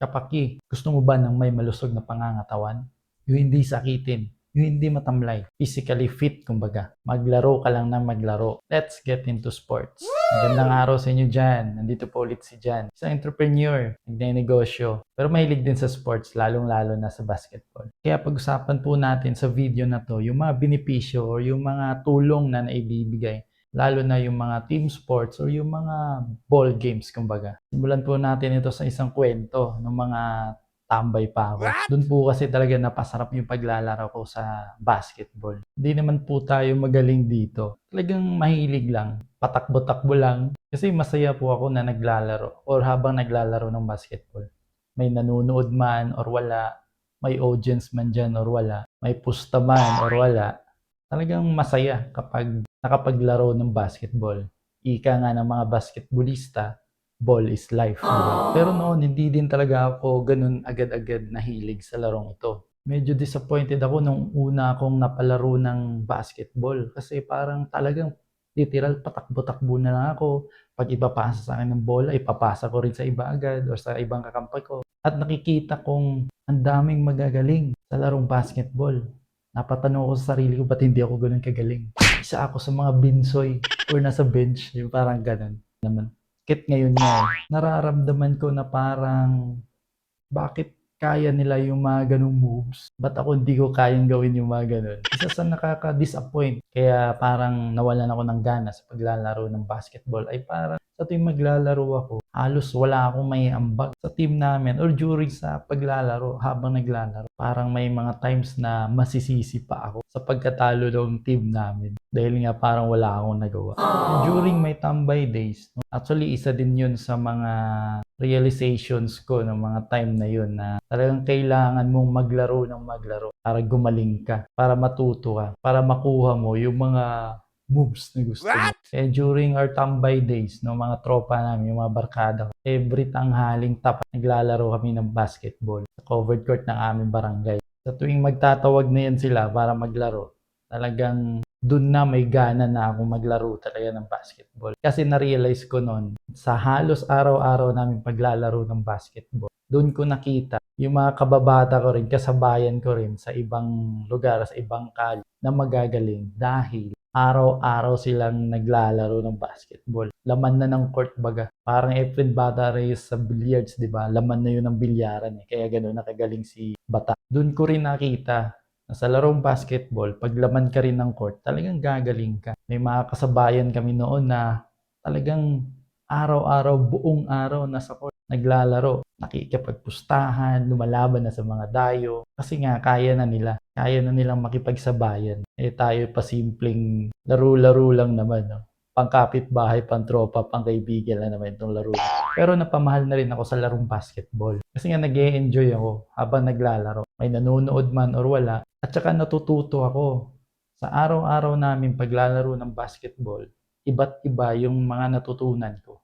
Kapaki, gusto mo ba ng may malusog na pangangatawan? Yung hindi sakitin, yung hindi matamlay, physically fit kumbaga. Maglaro ka lang ng maglaro. Let's get into sports. Magandang araw sa inyo dyan. Nandito po ulit si Jan. Isang entrepreneur, nagnenegosyo, pero mahilig din sa sports, lalong-lalo na sa basketball. Kaya pag-usapan po natin sa video na to, yung mga benepisyo or yung mga tulong na naibibigay lalo na yung mga team sports or yung mga ball games kumbaga. Simulan po natin ito sa isang kwento ng mga tambay pa ako. Doon po kasi talaga napasarap yung paglalaro ko sa basketball. Hindi naman po tayo magaling dito. Talagang mahilig lang. Patakbo-takbo lang. Kasi masaya po ako na naglalaro or habang naglalaro ng basketball. May nanonood man or wala. May audience man dyan or wala. May pusta man or wala. Talagang masaya kapag nakapaglaro ng basketball. Ika nga ng mga basketballista, ball is life. di ba? Pero noon, hindi din talaga ako ganun agad-agad nahilig sa larong ito. Medyo disappointed ako nung una akong napalaro ng basketball kasi parang talagang literal patakbo-takbo na lang ako. Pag ipapasa sa akin ng bola, ipapasa ko rin sa iba agad or sa ibang kakampi ko. At nakikita kong ang daming magagaling sa larong basketball. Napatanong ako sa sarili ko, ba't hindi ako ganun kagaling? Isa ako sa mga binsoy or nasa bench, yung parang ganun naman. Kit ngayon nga, nararamdaman ko na parang bakit kaya nila yung mga ganung moves? Ba't ako hindi ko kayang gawin yung mga ganun? Isa sa nakaka-disappoint. Kaya parang nawalan ako ng gana sa paglalaro ng basketball ay parang sa tuwing maglalaro ako, halos wala akong may ambag sa team namin or during sa paglalaro habang naglalaro. Parang may mga times na masisisi pa ako sa pagkatalo ng team namin dahil nga parang wala akong nagawa. During my tambay days, no, actually isa din yun sa mga realizations ko ng mga time na yun na talagang kailangan mong maglaro ng maglaro para gumaling ka, para matuto ka, para makuha mo yung mga moves na gusto mo. Eh, during our tambay days, no, mga tropa namin, yung mga barkada ko, every tanghaling tapat, naglalaro kami ng basketball sa covered court ng aming barangay. Sa tuwing magtatawag na yan sila para maglaro, talagang dun na may gana na akong maglaro talaga ng basketball. Kasi na-realize ko noon, sa halos araw-araw namin paglalaro ng basketball, doon ko nakita yung mga kababata ko rin, kasabayan ko rin sa ibang lugar, sa ibang kali na magagaling dahil araw-araw silang naglalaro ng basketball. Laman na ng court baga. Parang Efren Bata Reyes sa billiards, di ba? Laman na yun ng bilyaran eh. Kaya gano'n nakagaling si Bata. Doon ko rin nakita na sa larong basketball, pag laman ka rin ng court, talagang gagaling ka. May mga kasabayan kami noon na talagang araw-araw, buong araw nasa court, naglalaro, nakikipagpustahan, lumalaban na sa mga dayo. Kasi nga, kaya na nila. Kaya na nilang makipagsabayan. Eh tayo pa simpleng laro-laro lang naman. No? Pangkapit bahay, pantropa, pangkaibigan lang naman itong laro. Pero napamahal na rin ako sa larong basketball. Kasi nga nag enjoy ako habang naglalaro. May nanonood man or wala. At saka natututo ako sa araw-araw namin paglalaro ng basketball. Iba't iba yung mga natutunan ko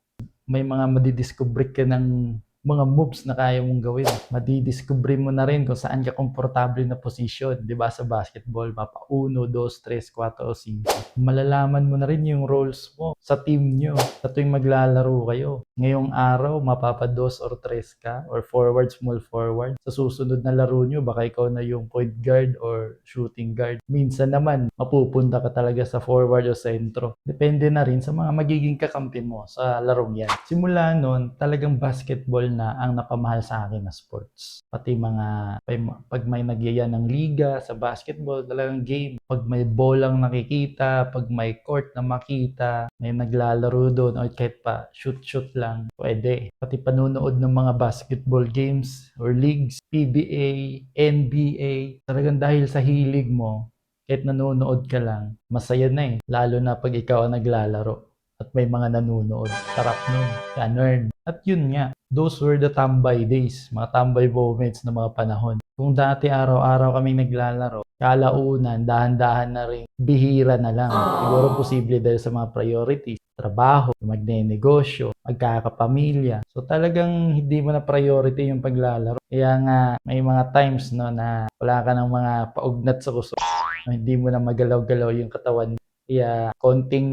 may mga madidiscover ka ng mga moves na kaya mong gawin. Madidiscover mo na rin kung saan ka komportable na position, di ba, sa basketball. Mapa 1, 2, 3, 4, o 5. Malalaman mo na rin yung roles mo sa team nyo sa tuwing maglalaro kayo. Ngayong araw, mapapa 2 or 3 ka or forward, small forward. Sa susunod na laro nyo, baka ikaw na yung point guard or shooting guard. Minsan naman, mapupunta ka talaga sa forward o sentro. Depende na rin sa mga magiging kakampi mo sa larong yan. Simula nun, talagang basketball na ang napamahal sa akin na sports. Pati mga, pag may nagyaya ng liga sa basketball, talagang game. Pag may bolang nakikita, pag may court na makita, may naglalaro doon, o kahit pa shoot-shoot lang, pwede. Pati panunood ng mga basketball games or leagues, PBA, NBA, talagang dahil sa hilig mo, kahit nanonood ka lang, masaya na eh. Lalo na pag ikaw ang naglalaro at may mga nanonood. Sarap nun. Ganun. At yun nga, those were the tambay days, mga tambay moments na mga panahon. Kung dati araw-araw kaming naglalaro, kalaunan, dahan-dahan na rin, bihira na lang. Siguro posible dahil sa mga priorities, trabaho, magnenegosyo, magkakapamilya. So talagang hindi mo na priority yung paglalaro. Kaya nga may mga times no na wala ka ng mga paugnat sa kusog. Hindi mo na magalaw-galaw yung katawan kaya konting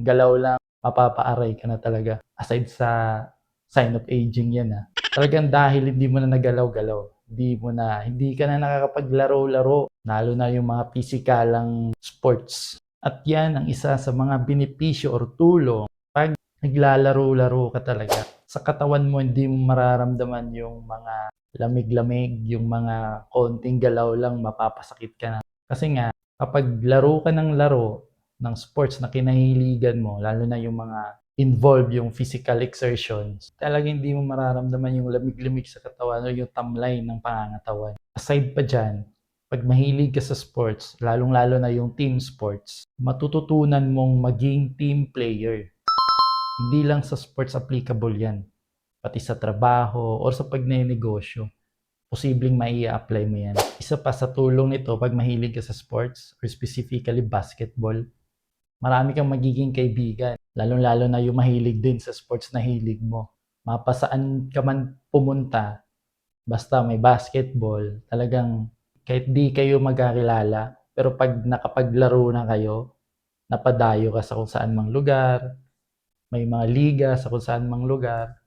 galaw lang, mapapaaray ka na talaga. Aside sa sign of aging yan ah. Talagang dahil hindi mo na nagalaw-galaw, hindi mo na, hindi ka na nakakapaglaro-laro, lalo na yung mga pisikalang sports. At yan ang isa sa mga benepisyo or tulong pag naglalaro-laro ka talaga. Sa katawan mo, hindi mo mararamdaman yung mga lamig-lamig, yung mga konting galaw lang, mapapasakit ka na. Kasi nga, kapag laro ka ng laro ng sports na kinahiligan mo, lalo na yung mga involve yung physical exertions, talaga hindi mo mararamdaman yung lamig-lamig sa katawan o yung tamlay ng pangangatawan. Aside pa dyan, pag mahilig ka sa sports, lalong-lalo na yung team sports, matututunan mong maging team player. Hindi lang sa sports applicable yan. Pati sa trabaho or sa pagnenegosyo. Posibleng mai apply mo yan. Isa pa sa tulong nito pag mahilig ka sa sports or specifically basketball, marami kang magiging kaibigan. Lalong-lalo na yung mahilig din sa sports na hilig mo. Mapasaan ka man pumunta, basta may basketball, talagang kahit di kayo magkakilala, pero pag nakapaglaro na kayo, napadayo ka sa kung saan mang lugar, may mga liga sa kung saan mang lugar,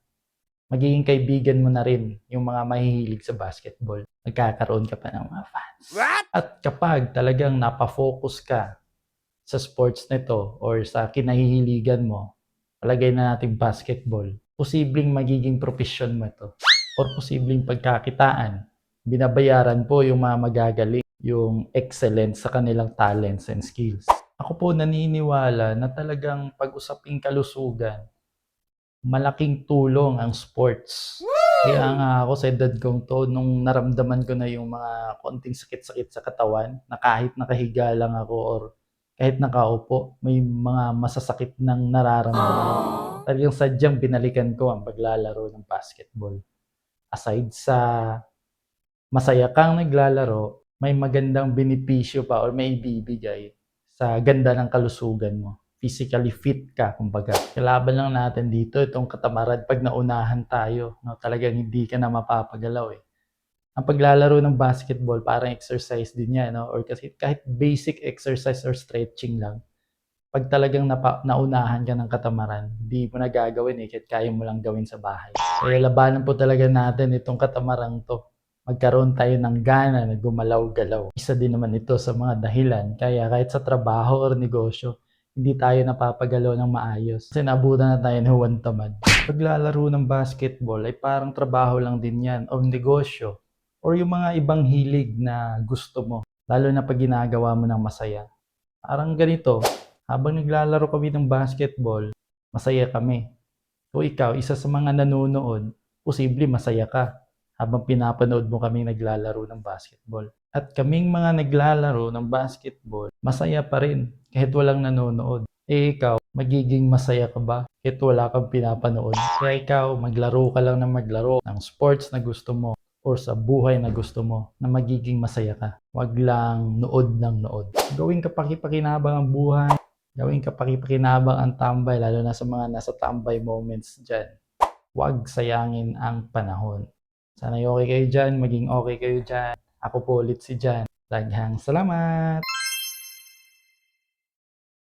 magiging kaibigan mo na rin yung mga mahihilig sa basketball. Nagkakaroon ka pa ng mga fans. At kapag talagang napafocus ka sa sports nito or sa kinahihiligan mo, palagay na natin basketball, posibleng magiging profession mo ito. Or posibleng pagkakitaan. Binabayaran po yung mga magagaling, yung excellence sa kanilang talents and skills. Ako po naniniwala na talagang pag-usaping kalusugan, malaking tulong ang sports. Kaya nga ako sa edad kong to, nung naramdaman ko na yung mga konting sakit-sakit sa katawan, na kahit nakahiga lang ako or kahit nakaupo, may mga masasakit ng nararamdaman. Talagang sadyang binalikan ko ang paglalaro ng basketball. Aside sa masaya kang naglalaro, may magandang benepisyo pa or may ibibigay sa ganda ng kalusugan mo. Physically fit ka, kumbaga. Kalaban lang natin dito itong katamaran pag naunahan tayo. No? Talagang hindi ka na mapapagalaw eh. Ang paglalaro ng basketball, parang exercise din yan. No? Or kasi kahit basic exercise or stretching lang, pag talagang napa, naunahan ka ng katamaran, hindi mo na gagawin eh, kahit kaya mo lang gawin sa bahay. Kaya labanan po talaga natin itong katamarang to magkaroon tayo ng gana na gumalaw-galaw. Isa din naman ito sa mga dahilan. Kaya kahit sa trabaho or negosyo, hindi tayo napapagalaw ng maayos. Kasi na tayo ng huwan tamad. Paglalaro ng basketball ay parang trabaho lang din yan o negosyo or yung mga ibang hilig na gusto mo. Lalo na pag ginagawa mo ng masaya. Parang ganito, habang naglalaro kami ng basketball, masaya kami. O ikaw, isa sa mga nanonood, posible masaya ka habang pinapanood mo kami naglalaro ng basketball. At kaming mga naglalaro ng basketball, masaya pa rin kahit walang nanonood. Eh ikaw, magiging masaya ka ba kahit wala kang pinapanood? Kaya ikaw, maglaro ka lang ng maglaro ng sports na gusto mo or sa buhay na gusto mo na magiging masaya ka. Huwag lang nood ng nood. Gawing kapakipakinabang ang buhay. Gawing kapakipakinabang ang tambay, lalo na sa mga nasa tambay moments dyan. Huwag sayangin ang panahon. Sana okay kayo dyan, maging okay kayo dyan. Ako po ulit si Jan. Daghang salamat!